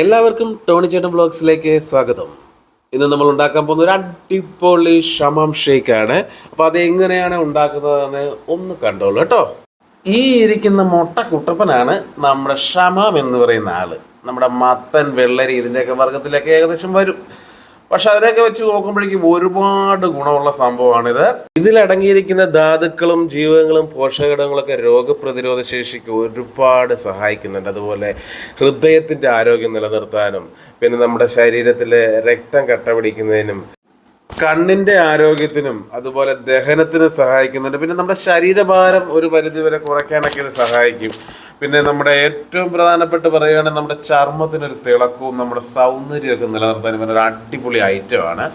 എല്ലാവർക്കും ടോണി ചേട്ടൻ ബ്ലോഗ്സിലേക്ക് സ്വാഗതം. ഇന്ന് നമ്മൾ ഉണ്ടാക്കാൻ പോകുന്ന ഒരു അടിപൊളി ഷമാം ഷേക്ക് ആണ് അപ്പോൾ അത് എങ്ങനെയാണ് ഉണ്ടാക്കുന്നതെന്ന് ഒന്ന് കണ്ടോളൂ കേട്ടോ. ഈ ഇരിക്കുന്ന മുട്ട കുട്ടപ്പനാണ് നമ്മുടെ ഷമാം എന്ന് പറയുന്ന ആൾ. നമ്മുടെ മത്തൻ വെള്ളരി ഇതിന്റെയൊക്കെ വർഗത്തിലൊക്കെ ഏകദേശം വരും. പക്ഷെ അതിനൊക്കെ വെച്ച് നോക്കുമ്പോഴേക്കും ഒരുപാട് ഗുണമുള്ള സംഭവമാണിത്. ഇതിലടങ്ങിയിരിക്കുന്ന ധാതുക്കളും ജീവകങ്ങളും പോഷകഘടകങ്ങളൊക്കെ രോഗപ്രതിരോധ ശേഷിക്ക് ഒരുപാട് സഹായിക്കുന്നുണ്ട്. അതുപോലെ ഹൃദയത്തിന്റെ ആരോഗ്യം നിലനിർത്താനും പിന്നെ നമ്മുടെ ശരീരത്തിലെ രക്തം കട്ട പിടിക്കുന്നതിനും കണ്ണിന്റെ ആരോഗ്യത്തിനും അതുപോലെ ദഹനത്തിനും സഹായിക്കുന്നുണ്ട്. പിന്നെ നമ്മുടെ ശരീരഭാരം ഒരു പരിധിവരെ കുറയ്ക്കാനൊക്കെ ഇത് സഹായിക്കും. പിന്നെ നമ്മുടെ ഏറ്റവും പ്രധാനപ്പെട്ട് പറയുകയാണെങ്കിൽ നമ്മുടെ ചർമ്മത്തിനൊരു തിളക്കവും നമ്മുടെ സൗന്ദര്യമൊക്കെ നിലനിർത്താനും ഒരു അടിപൊളി ഐറ്റമാണ്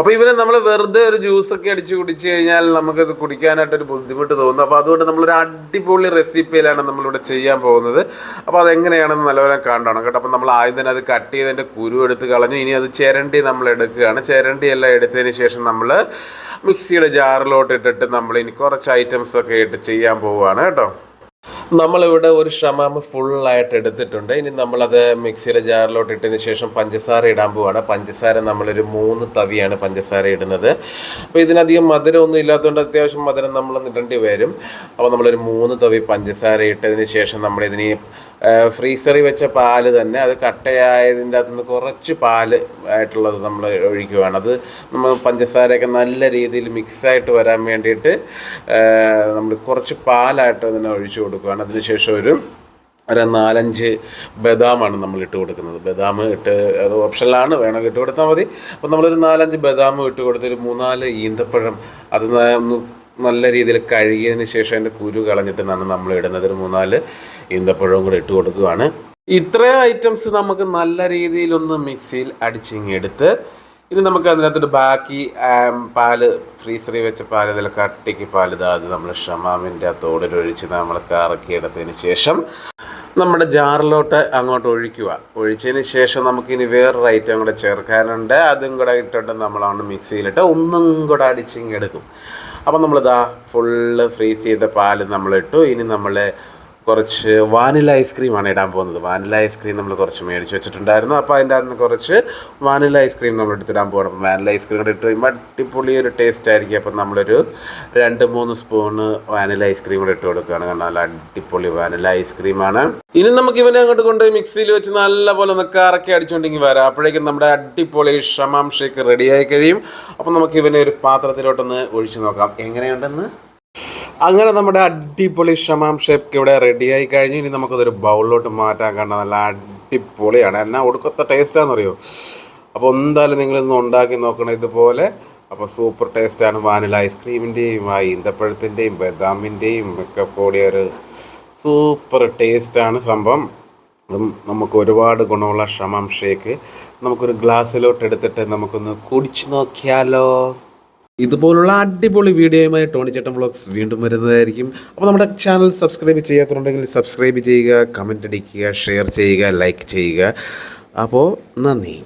അപ്പോൾ ഇവനെ നമ്മൾ വെറുതെ ഒരു ജ്യൂസ് ഒക്കെ അടിച്ച് കുടിച്ചു കഴിഞ്ഞാൽ നമുക്കത് കുടിക്കാനായിട്ടൊരു ബുദ്ധിമുട്ട് തോന്നും. അപ്പോൾ അതുകൊണ്ട് നമ്മളൊരു അടിപൊളി റെസിപ്പിയിലാണ് നമ്മളിവിടെ ചെയ്യാൻ പോകുന്നത്. അപ്പോൾ അതെങ്ങനെയാണെന്ന് നല്ലപോലെ കാണണം കേട്ടോ. അപ്പോൾ നമ്മൾ ആദ്യം തന്നെ അത് കട്ട് ചെയ്തതിന്റെ കുരു എടുത്ത് കളഞ്ഞു. ഇനി അത് ചിരണ്ടി നമ്മൾ എടുക്കുകയാണ്. ചിരണ്ടി എല്ലാം എടുത്തതിന് ശേഷം നമ്മൾ മിക്സിയുടെ ജാറിലോട്ട് ഇട്ടിട്ട് നമ്മൾ ഇനി കുറച്ച് ഐറ്റംസ് ഒക്കെ ഇട്ട് ചെയ്യാൻ പോവുകയാണ് കേട്ടോ. നമ്മളിവിടെ ഒരു ഷമാമ് ഫുള്ളായിട്ട് എടുത്തിട്ടുണ്ട്. ഇനി നമ്മളത് മിക്സിയിലെ ജാറിലോട്ട് ഇട്ടതിന് ശേഷം പഞ്ചസാര ഇടാൻ പോവാണ്. പഞ്ചസാര നമ്മളൊരു മൂന്ന് തവിയാണ് പഞ്ചസാര ഇടുന്നത്. അപ്പോൾ ഇതിനധികം മധുരമൊന്നും ഇല്ലാത്തതുകൊണ്ട് അത്യാവശ്യം മധുരം നമ്മൾ ഇടേണ്ടി വരും. അപ്പോൾ നമ്മളൊരു മൂന്ന് തവി പഞ്ചസാര ഇട്ടതിന് ശേഷം നമ്മളിതിന് ഫ്രീസറിൽ വെച്ച പാൽ തന്നെ അത് കട്ടയായതിന്റെ അകത്ത് നിന്ന് കുറച്ച് പാൽ ആയിട്ടുള്ളത് നമ്മൾ ഒഴിക്കുകയാണ് അത് നമ്മൾ പഞ്ചസാരയൊക്കെ നല്ല രീതിയിൽ മിക്സായിട്ട് വരാൻ വേണ്ടിയിട്ട് നമ്മൾ കുറച്ച് പാലായിട്ട് അതിനെ ഒഴിച്ചു കൊടുക്കുകയാണ് അതിനുശേഷം ഒരു ഒരു നാലഞ്ച് ബദാമാണ് നമ്മൾ ഇട്ട് കൊടുക്കുന്നത്. ബദാം ഇട്ട് അത് ഓപ്ഷനിലാണ് വേണമെങ്കിൽ ഇട്ട് കൊടുത്താൽ മതി. അപ്പോൾ നമ്മളൊരു നാലഞ്ച് ബദാം ഇട്ട് കൊടുത്ത് ഒരു മൂന്നാൽ ഈന്തപ്പഴം അത് ഒന്ന് നല്ല രീതിയിൽ കഴുകിയതിന് ശേഷം അതിന്റെ കുരു കളഞ്ഞിട്ട് നമ്മൾ ഇടുന്നത്. ഒരു മൂന്നാൽ ഈന്തപ്പഴവും കൂടെ ഇട്ട് കൊടുക്കുകയാണ്. ഇത്രയും ഐറ്റംസ് നമുക്ക് നല്ല രീതിയിലൊന്ന് മിക്സിയിൽ അടിച്ചിങ്ങെടുത്ത് ഇനി നമുക്ക് അതിനകത്തോട്ട് ബാക്കി പാൽ ഫ്രീസറിൽ വെച്ച പാൽ ഇതിൽ കട്ടിക്ക് പാൽ ഇതാ അത് നമ്മൾ ഷമാമിന്റെ ആ തോടിലൊഴിച്ച് നമ്മൾ കറക്കിയെടുത്തതിന് ശേഷം നമ്മുടെ ജാറിലോട്ട് അങ്ങോട്ട് ഒഴിക്കുക. ഒഴിച്ചതിന് ശേഷം നമുക്കിനി വേറൊരു ഐറ്റം കൂടെ ചേർക്കാനുണ്ട്. അതും കൂടെ ഇട്ടിട്ട് നമ്മളാണ് മിക്സിയിലിട്ട് ഒന്നും കൂടെ അടിച്ചിങ്ങെടുക്കും അപ്പം നമ്മളിതാ ഫുള്ള് ഫ്രീസ് ചെയ്ത പാൽ നമ്മളിട്ടു. ഇനി നമ്മൾ കുറച്ച് വാനില ഐസ്ക്രീമാണ് ഇടാൻ പോകുന്നത്. വാനില ഐസ്ക്രീം നമ്മൾ കുറച്ച് മേടിച്ച് വെച്ചിട്ടുണ്ടായിരുന്നു. അപ്പോൾ അതിന്റെ അകത്ത് കുറച്ച് വാനില ഐസ്ക്രീം നമ്മൾ എടുത്തിടാൻ പോകണം അപ്പോൾ വാനില ഐസ്ക്രീം കൂടെ ഇട്ട് കഴിയുമ്പോൾ അടിപൊളി ഒരു ടേസ്റ്റ് ആയിരിക്കും. അപ്പം നമ്മളൊരു രണ്ട് മൂന്ന് സ്പൂണ് വാനില ഐസ്ക്രീം കൂടെ ഇട്ട് കൊടുക്കുകയാണ്. കാരണം നല്ല അടിപൊളി വാനില ഐസ്ക്രീമാണ്. ഇനി നമുക്ക് ഇവനെ അങ്ങോട്ട് കൊണ്ടുപോയി മിക്സിയിൽ വെച്ച് നല്ലപോലെ ഒന്ന് കറക്കി അടിച്ചുകൊണ്ടെങ്കിൽ വരാം. അപ്പോഴേക്കും നമ്മുടെ അടിപൊളി ഷമാം ഷേക്ക് റെഡിയായി കഴിയും. അപ്പം നമുക്ക് ഇവനെ ഒരു പാത്രത്തിലോട്ടൊന്ന് ഒഴിച്ചു നോക്കാം. എങ്ങനെയുണ്ടെന്ന്? അങ്ങനെ നമ്മുടെ അടിപൊളി ഷമാം ഷേപ്പ് ഇവിടെ റെഡിയായി കഴിഞ്ഞ്. ഇനി നമുക്കതൊരു ബൗളിലോട്ട് മാറ്റാൻ കാരണം നല്ല അടിപൊളിയാണ്. എന്നാ ഒടുക്കത്തെ ടേസ്റ്റാണെന്നറിയോ അപ്പോൾ എന്തായാലും നിങ്ങളിന്ന് ഉണ്ടാക്കി നോക്കണം ഇതുപോലെ. അപ്പോൾ സൂപ്പർ ടേസ്റ്റാണ് വാനില ഐസ്ക്രീമിന്റെയും ആ ഈന്തപ്പഴത്തിന്റെയും ബദാമിന്റെയും ഒക്കെ കൂടിയ ഒരു സൂപ്പർ ടേസ്റ്റാണ് സംഭവം. അതും നമുക്ക് ഒരുപാട് ഗുണമുള്ള ഷമാം ഷേക്ക്. നമുക്കൊരു ഗ്ലാസ്സിലോട്ട് എടുത്തിട്ട് നമുക്കൊന്ന് കുടിച്ചു നോക്കിയാലോ? ഇതുപോലുള്ള അടിപൊളി വീഡിയോയുമായി ടോണി ചേട്ടൻ വ്ളോഗ്സ് വീണ്ടും വരുന്നതായിരിക്കും. അപ്പോൾ നമ്മുടെ ചാനൽ സബ്സ്ക്രൈബ് ചെയ്യാത്തതുണ്ടെങ്കിൽ സബ്സ്ക്രൈബ് ചെയ്യുക കമന്റ് അടിക്കുക ഷെയർ ചെയ്യുക ലൈക്ക് ചെയ്യുക. അപ്പോൾ നന്ദി.